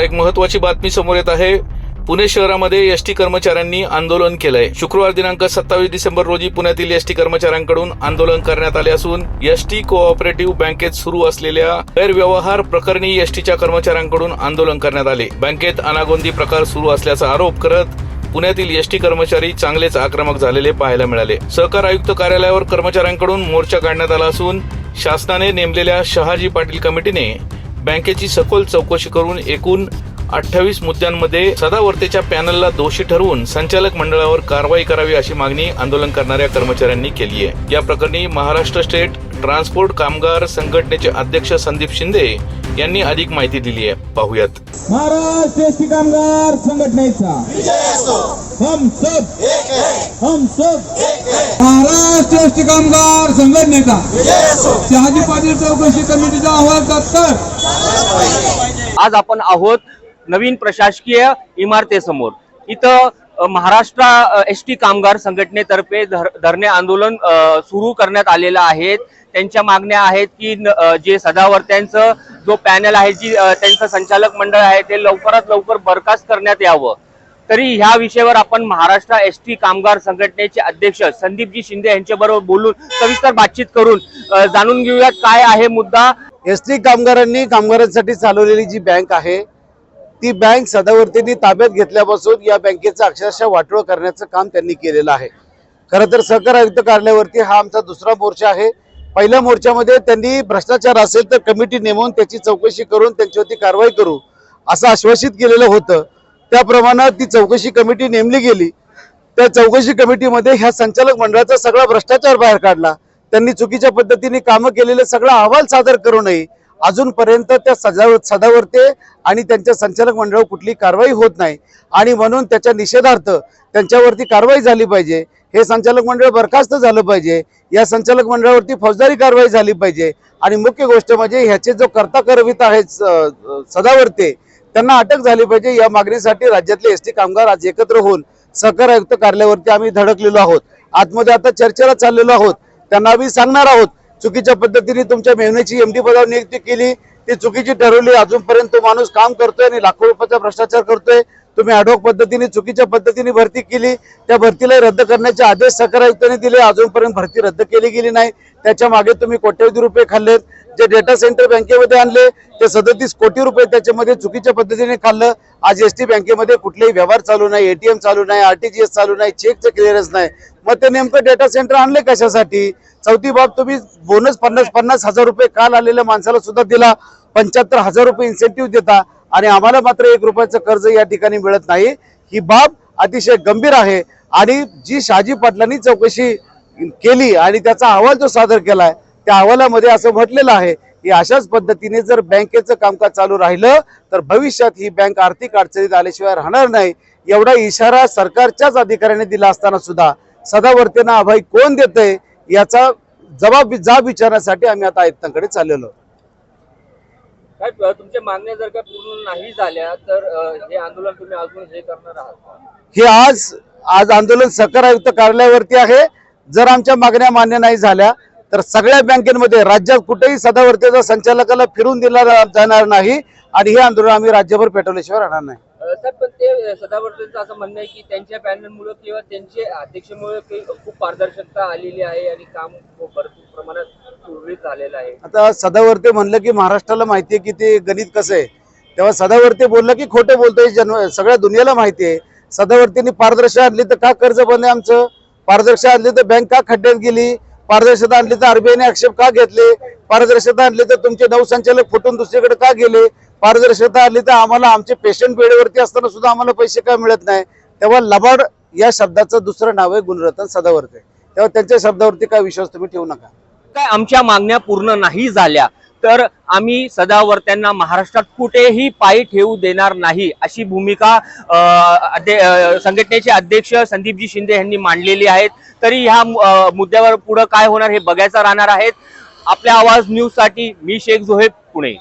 आता एक महत्वाची बातमी समोर येत आहे. पुणे शहरामध्ये एस टी कर्मचाऱ्यांनी आंदोलन केलंय. शुक्रवार दिनांक सत्तावीस डिसेंबर रोजी पुण्यातील एसटी कर्मचाऱ्यांकडून आंदोलन करण्यात आले असून एस टी कोऑपरेटिव्ह बँकेत सुरू असलेल्या गैरव्यवहार प्रकरणी एसटीच्या कर्मचाऱ्यांकडून आंदोलन करण्यात आले. बँकेत अनागोंदी प्रकार सुरू असल्याचा आरोप करत पुण्यातील एसटी कर्मचारी चांगलेच आक्रमक झालेले पाहायला मिळाले. सहकार आयुक्त कार्यालयावर कर्मचाऱ्यांकडून मोर्चा काढण्यात आला असून शासनाने नेमलेल्या शहाजी पाटील कमिटीने बँकेची सखोल चौकशी करून एकूण अठ्ठावीस मुद्द्यांमध्ये सदावर्तेच्या पॅनलला दोषी ठरवून संचालक मंडळावर कारवाई करावी अशी मागणी आंदोलन करणाऱ्या कर्मचाऱ्यांनी केली आहे. या प्रकरणी महाराष्ट्र स्टेट ट्रान्सपोर्ट कामगार संघटनेचे अध्यक्ष संदीप शिंदे यांनी अधिक माहिती दिली आहे. पाहुयात. महाराष्ट्र एसटी कामगार संघटनेचा. हम सब. हम सब. महाराष्ट्र एसटी कामगार संघटनेचा. शहाजी पाटील चौकशी कमिटीचा अहवाल तत्काळ. आज आपण आहोत नवीन प्रशासकीय इमारतेसमोर. इथं महाराष्ट्र एस टी कामगार संघटनेतर्फे धर- धरणे आंदोलन सुरू करण्यात आलेलं आहे. त्यांच्या मागण्या आहेत की जे सदावर्त्यांचं जो पॅनल आहे जी त्यांचं संचालक मंडळ आहे ते लवकरात लवकर बरखास्त करण्यात यावं. तरी ह्या विषयावर आपण महाराष्ट्र एस टी कामगार संघटनेचे अध्यक्ष संदीपजी शिंदे यांच्याबरोबर बोलून सविस्तर बातचीत करून जाणून घेऊयात काय आहे मुद्दा एस टी कामगारांनी कामगारांसाठी चालवलेली जी बँक आहे ती बँक सदावर्तींनी ताब्यात घेतल्यापासून या बँकेचं अक्षरशः वाटोळ करण्याचं काम त्यांनी केलेलं आहे. खरं तर सहकार आयुक्त कार्यालयावरती हा आमचा दुसरा मोर्चा आहे. पहिल्या मोर्चामध्ये त्यांनी भ्रष्टाचार असेल तर कमिटी नेमून त्याची चौकशी करून त्यांच्यावरती कारवाई करू असं आश्वासित केलेलं होतं. त्याप्रमाणे ती चौकशी कमिटी नेमली गेली. त्या चौकशी कमिटीमध्ये ह्या संचालक मंडळाचा सगळा भ्रष्टाचार बाहेर काढला. त्यांनी चुकीच्या पद्धतीने कामं केलेले सगळा अहवाल सादर करू नये. अजूनपर्यंत त्या सजाव सदावरते आणि त्यांच्या संचालक मंडळावर कुठली कारवाई होत नाही. आणि म्हणून त्याच्या निषेधार्थ त्यांच्यावरती कारवाई झाली पाहिजे. हे संचालक मंडळ बरखास्त झालं पाहिजे. या संचालक मंडळावरती फौजदारी कारवाई झाली पाहिजे. आणि मुख्य गोष्ट म्हणजे ह्याचे जो कर्ता करवित आहेत स- त्यांना अटक झाली पाहिजे. या मागणीसाठी राज्यातले एस टी कामगार आज एकत्र होऊन सहकार आयुक्त कार्यालयावरती आम्ही धडकलेलो आहोत. आतमध्ये आता चर्चेला चाललेलो आहोत. त्यांना आम्ही सांगणार आहोत. चुकीच्या पद्धतीने तुमच्या मेहनतीची एमडी पदावर नियुक्ती केली. ती चुकीची ठरवली. अजूनपर्यंत तो माणूस काम करतोय आणि लाखो रुपयाचा भ्रष्टाचार करतोय. तुम्ही अडोक पद्धतीने चुकीच्या पद्धतीने भरती केली. त्या भरतीला रद्द करण्याचे आदेश सहकार आयुक्तांनी दिले. अजूनपर्यंत भरती रद्द केली गेली नाही. त्याच्यामागे तुम्ही कोट्यवधी रुपये खाल्लेत. जे डेटा सेंटर बँकेमध्ये आणले ते सदतीस कोटी रुपये त्याच्यामध्ये चुकीच्या पद्धतीने खाल्लं. आज एस टी बँकेमध्ये कुठलेही व्यवहार चालू नाही. एटीएम चालू नाही. आरटीजीएस चालू नाही. चेकचं क्लिअरन्स नाही. मग ते नेमकं डेटा सेंटर आणले कशासाठी? चौथी बाब तुम्ही बोनस पन्नास पन्नास हजार रुपये काल आलेल्या माणसाला सुद्धा दिला. पंच्याहत्तर हजार रुपये इन्सेंटिव्ह देता. आणि आम्हाला मात्र एक रुपयाचं कर्ज या ठिकाणी मिळत नाही. ही बाब अतिशय गंभीर आहे. आणि जी शहाजी पाटलांनी चौकशी केली आणि त्याचा अहवाल जो सादर केलाय त्या अहवालामध्ये असं म्हटलेलं आहे की अशाच पद्धतीने जर बँकेचं कामकाज चालू राहिलं तर भविष्यात ही बँक आर्थिक अडचणीत आल्याशिवाय राहणार नाही. एवढा इशारा सरकारच्याच अधिकाऱ्याने दिला असताना सुद्धा. सदावर्तेना अभय कोण देतंय याचा जबाब जाब विचारण्यासाठी आम्ही आता आयुक्तांकडे चाललेलो. काय तुमच्या मागण्या जर का पूर्ण नाही झाल्या तर हे आंदोलन तुम्ही अजून हे करणार आहात का? हे आज आज आंदोलन सहकार आयुक्त कार्यालयावरती आहे जर आमच्या मागण्या मान्य नाही झाल्या तर सगळ्या बँकेमध्ये राज्यात कुठेही सदावर्तेचा संचालकाला फिरून दिला जाणार नाही आणि हे आंदोलन आम्ही राज्यभर पेटवल्याशिवाय राहणार नाही सर पण ते सदावर्तनचं असं म्हणणं आहे की त्यांच्या पॅनलमुळे किंवा त्यांचे अध्यक्षमुळे खूप पारदर्शकता आलेली आहे आणि काम भरपूर प्रमाणात सुरळीत झालेलं आहे. आता सदावर्ते म्हणलं की महाराष्ट्राला माहिती आहे की ते गणित कसं आहे. तेव्हा सदावर्ते बोललं की खोटं बोलतोय जन्म सगळ्या दुनियाला माहिती आहे. सदावर्तींनी पारदर्शक आणली तर का कर्ज बनले आमचं? पारदर्शक आणली तर बँक का खड्ड्यात गेली? पारदर्शकता आणली तर आरबीआयने आक्षेप का घेतले? पारदर्शकता आणली तर तुमचे नऊ संचालक फुटून दुसरीकडे का गेले? पारदर्शकता आली तर आम्हाला आमचे पेशंट वेळेवरती असताना सुद्धा आम्हाला पैसे काय मिळत नाही. तेव्हा लबाड या शब्दाचं दुसरं नाव आहे गुणरत्न सदावर्ते. तेव्हा त्यांच्या शब्दावरती काय विश्वास तुम्ही ठेवू नका. काय आमच्या मागण्या पूर्ण नाही झाल्या तर आम्ही सदावर्त्यांना महाराष्ट्रात कुठेही पायी ठेवू देणार नाही अशी भूमिका संघटनेचे अध्यक्ष संदीपजी शिंदे यांनी मांडलेली आहेत. तरी ह्या मुद्द्यावर पुढे काय होणार हे बघायचं राहणार आहेत. आपल्या आवाज न्यूजसाठी मी शेख जोहेब पुणे.